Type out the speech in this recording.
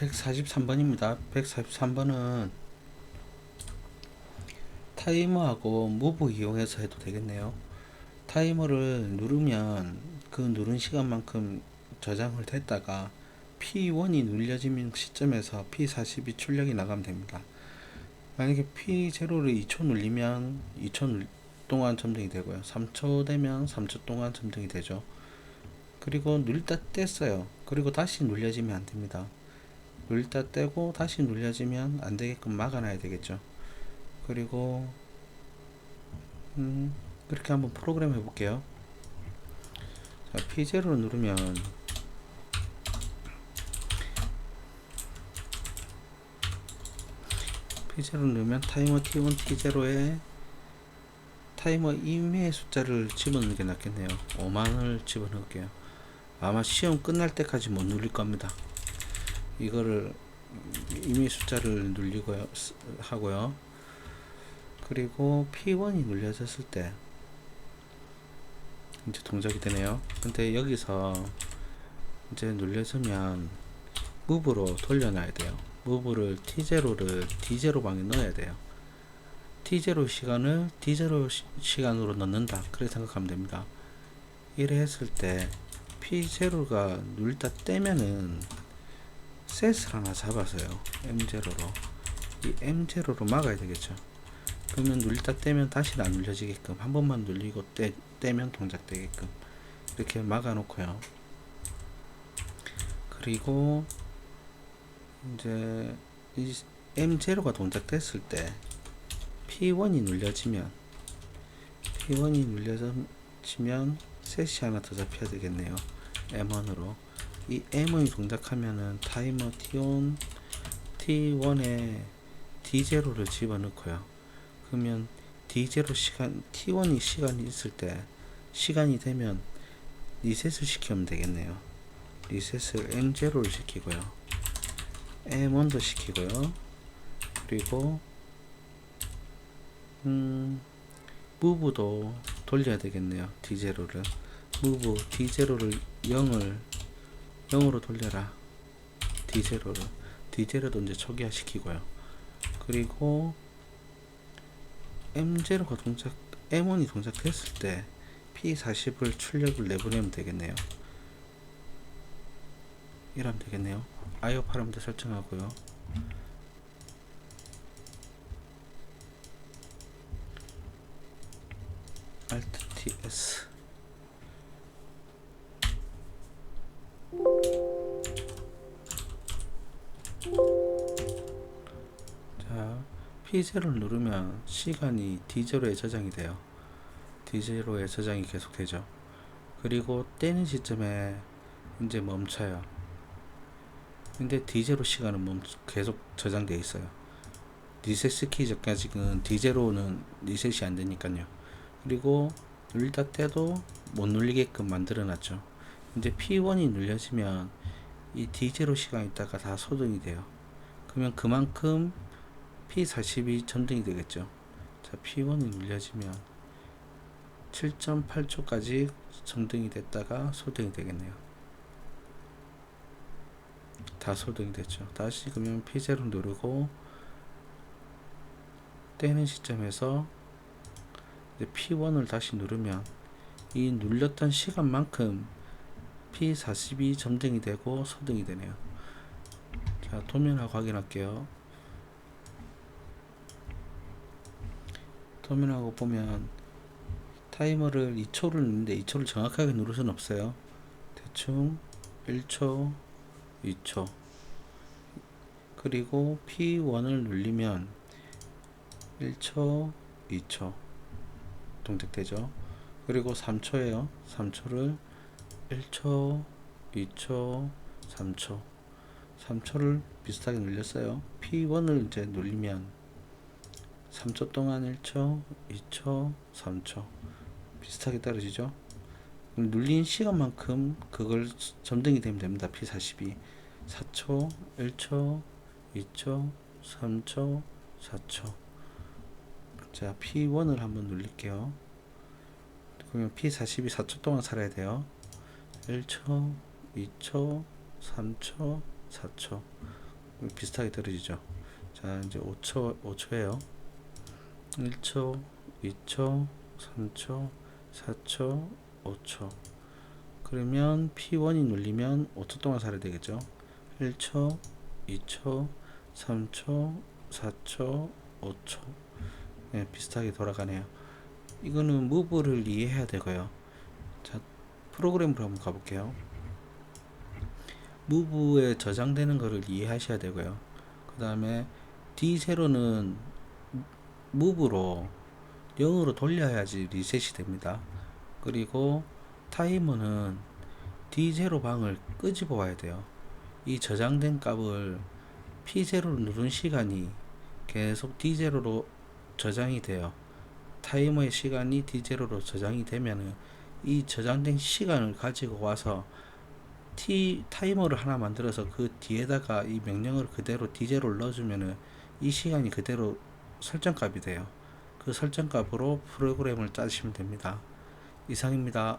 143번입니다. 143번은 타이머하고 무브 이용해서 해도 되겠네요. 타이머를 누르면 그 누른 시간만큼 저장을 됐다가 P1이 눌려지는 시점에서 P42 출력이 나가면 됩니다. 만약에 P0를 2초 눌리면 2초 동안 점등이 되고요. 3초 되면 3초 동안 점등이 되죠. 그리고 눌다 뗐어요. 그리고 다시 눌려지면 안 됩니다. 눌다 떼고 다시 눌려지면 안 되게끔 막아놔야 되겠죠. 그리고 음, 그렇게 한번 프로그램 해볼게요. 자, P0를 누르면 P0를 누르면 타이머 T1, T0에 타이머 이메일 숫자를 집어넣는 게 낫겠네요. 5만을 집어넣을게요. 아마 시험 끝날 때까지 못 눌릴 겁니다. 이거를 이메일 숫자를 눌리고요 쓰- 하고요. 그리고 P1이 눌려졌을 때 이제 동작이 되네요. 근데 여기서 이제 눌려서면 무브로 돌려놔야 돼요. 무브를 T0를 D0 방에 넣어야 돼요. T0 시간을 D0 시, 시간으로 넣는다. 그렇게 생각하면 됩니다. 이래 했을 때 P0가 눌다 떼면은 셋을 하나 잡아서요. M0로. 이 M0로 막아야 되겠죠. 그러면 눌다 떼면 다시 안 눌려지게끔 한 번만 눌리고 떼, 떼면 동작되게끔 이렇게 막아 놓고요. 그리고 이제 이 M0가 동작됐을 때 P1이 눌려지면 P1이 눌려지면 셋이 하나 더 잡혀야 되겠네요. M1으로 이 M1이 동작하면은 타이머 T1 T1에 D0를 집어넣고요. 그러면 D0 시간 T1이 시간이 있을 때 시간이 되면 리셋을 시키면 되겠네요. 리셋을 M0를 시키고요. M1도 시키고요. 그리고 음 무브도 돌려야 되겠네요. D0를 무브 D0를 0을 0으로 돌려라. D0를 D0도 이제 초기화 시키고요. 그리고 M0가 동작 M1이 동작했을 때 P40을 출력을 내보내면 되겠네요. 이러면 되겠네요. IO 파라미터 설정하고요. Alt TS 자, P0를 누르면 시간이 D0에 저장이 돼요. D0에 저장이 계속 되죠. 그리고 떼는 시점에 이제 멈춰요. 근데 D0 시간은 멈 계속 저장돼 있어요. 리셋 시키기 전까지는 D0는 리셋이 안 되니까요. 그리고 눌다 떼도 못 눌리게끔 만들어 놨죠. 이제 P1이 눌려지면 이 D0 시간 있다가 다 소등이 돼요. 그러면 그만큼 P42 점등이 되겠죠. 자, P1이 눌려지면 7.8초까지 점등이 됐다가 소등이 되겠네요. 다 소등이 됐죠. 다시 그러면 P0 누르고 떼는 시점에서 이제 P1을 다시 누르면 이 눌렸던 시간만큼 P42 점등이 되고 소등이 되네요. 자, 도면하고 확인할게요. 도면하고 보면 타이머를 2초를 누르는데 2초를 정확하게 누를 수는 없어요. 대충 1초, 2초. 그리고 P1을 눌리면 1초, 2초 동작되죠. 그리고 3초예요. 3초를 1초, 2초, 3초. 3초를 비슷하게 눌렸어요. P1을 이제 눌리면 3초 동안 1초, 2초, 3초 비슷하게 떨어지죠. 눌린 시간만큼 그걸 점등이 되면 됩니다. P42 4초, 1초, 2초, 3초, 4초 자 P1을 한번 눌릴게요. 그러면 P42 4초 동안 살아야 돼요. 1초, 2초, 3초, 4초 비슷하게 떨어지죠. 자, 이제 5초, 5초예요. 1초, 2초, 3초, 4초, 5초. 그러면 P1이 눌리면 5초 동안 살아야 되겠죠. 1초, 2초, 3초, 4초, 5초. 네, 비슷하게 돌아가네요. 이거는 무브를 이해해야 되고요. 자, 프로그램으로 한번 가볼게요. 무브에 저장되는 거를 이해하셔야 되고요. 그 다음에 D0는 무브로 0으로 돌려야지 리셋이 됩니다. 그리고 타이머는 D0 방을 끄집어 와야 돼요. 이 저장된 값을 P0로 누른 시간이 계속 D0로 저장이 돼요. 타이머의 시간이 D0로 저장이 되면은 이 저장된 시간을 가지고 와서 T 타이머를 하나 만들어서 그 뒤에다가 이 명령을 그대로 D0를 넣어주면은 이 시간이 그대로 설정값이 돼요. 그 설정값으로 프로그램을 짜시면 됩니다. 이상입니다.